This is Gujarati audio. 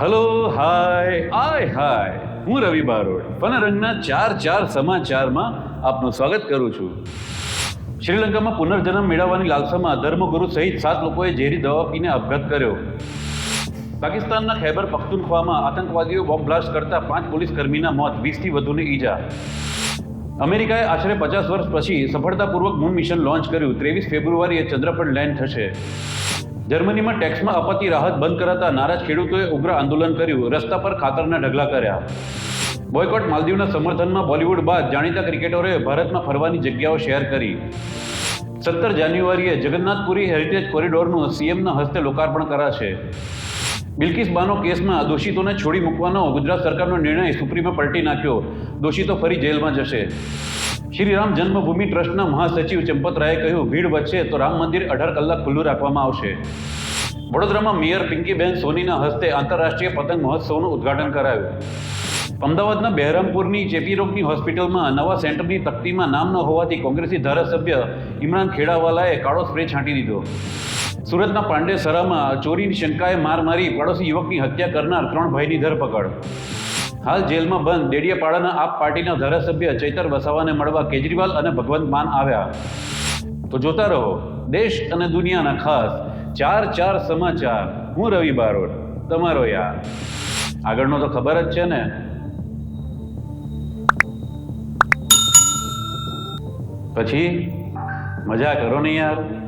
હલો હાય આય હાય હું રવિ બારોડ પનરંગના ચાર ચાર સમાચારમાં આપનું સ્વાગત કરું છું. શ્રીલંકામાં પુનર્જન્મ મેળવવાની લાલસામાં ધર્મગુરુ સહિત સાત લોકોએ ઝેરી દવા પીને આપઘાત કર્યો. પાકિસ્તાનના ખૈબર પખ્તુનખ્વામાં આતંકવાદીઓ બોમ્બ બ્લાસ્ટ કરતા પાંચ પોલીસ કર્મીના મોત, વીસથી વધુને ઈજા. અમેરિકાએ આશરે પચાસ વર્ષ પછી સફળતાપૂર્વક મૂન મિશન લોન્ચ કર્યું. ત્રેવીસ ફેબ્રુઆરીએ ચંદ્ર પર લેન્ડ થશે. જર્મનીમાં ટેક્સમાં અપાતી રાહત બંધ કરાતા નારાજ ખેડૂતોએ ઉગ્ર આંદોલન કર્યું. રસ્તા પર ખાતરના ઢગલા કર્યા. બોયકોટ માલદીવના સમર્થનમાં બોલિવૂડ બાદ જાણીતા ક્રિકેટરોએ ભારતમાં ફરવાની જગ્યાઓ શેર કરી. સત્તર જાન્યુઆરીએ જગન્નાથપુરી હેરિટેજ કોરિડોરનું સીએમના હસ્તે લોકાર્પણ કરાશે. બિલ્કિસ બાનો કેસમાં દોષિતોને છોડી મૂકવાનો ગુજરાત સરકારનો નિર્ણય સુપ્રીમે પલટી નાખ્યો. દોષિતો ફરી જેલમાં જશે. શ્રીરામ જન્મભૂમિ ટ્રસ્ટના મહાસચિવ ચંપત રાયે કહ્યું, ભીડ વચ્ચે તો રામ મંદિર અઢાર કલાક ખુલ્લું રાખવામાં આવશે. વડોદરામાં મેયર પિંકીબેન સોનીના હસ્તે આંતરરાષ્ટ્રીય પતંગ મહોત્સવનું ઉદ્ઘાટન કરાયું. અમદાવાદના બહેરામપુરની ચેપી રોગની હોસ્પિટલમાં નવા સેન્ટરની તકતીમાં નામ ન હોવાથી કોંગ્રેસી ધારાસભ્ય ઇમરાન ખેડાવાલાએ કાળો સ્પ્રે છાંટી દીધો. સુરતના પાંડેસરામાં ચોરીની શંકાએ માર મારી પાડોશી યુવકની હત્યા કરનાર ત્રણ ભાઈની ધરપકડ. હાલ જેલમાં બંધ દેડિયાપાડાના આપ પાર્ટીના ધારાસભ્ય ચૈતર વસાવાને મળવા કેજરીવાલ અને ભગવંત માન આવ્યા. તો જોતા રહો, દેશ અને દુનિયાના ખાસ ચાર ચાર સમાચાર. હું રવિ બારોટ, તમારો યાર. આગળનો તો ખબર જ છે ને. પછી મજા કરો ને યાર.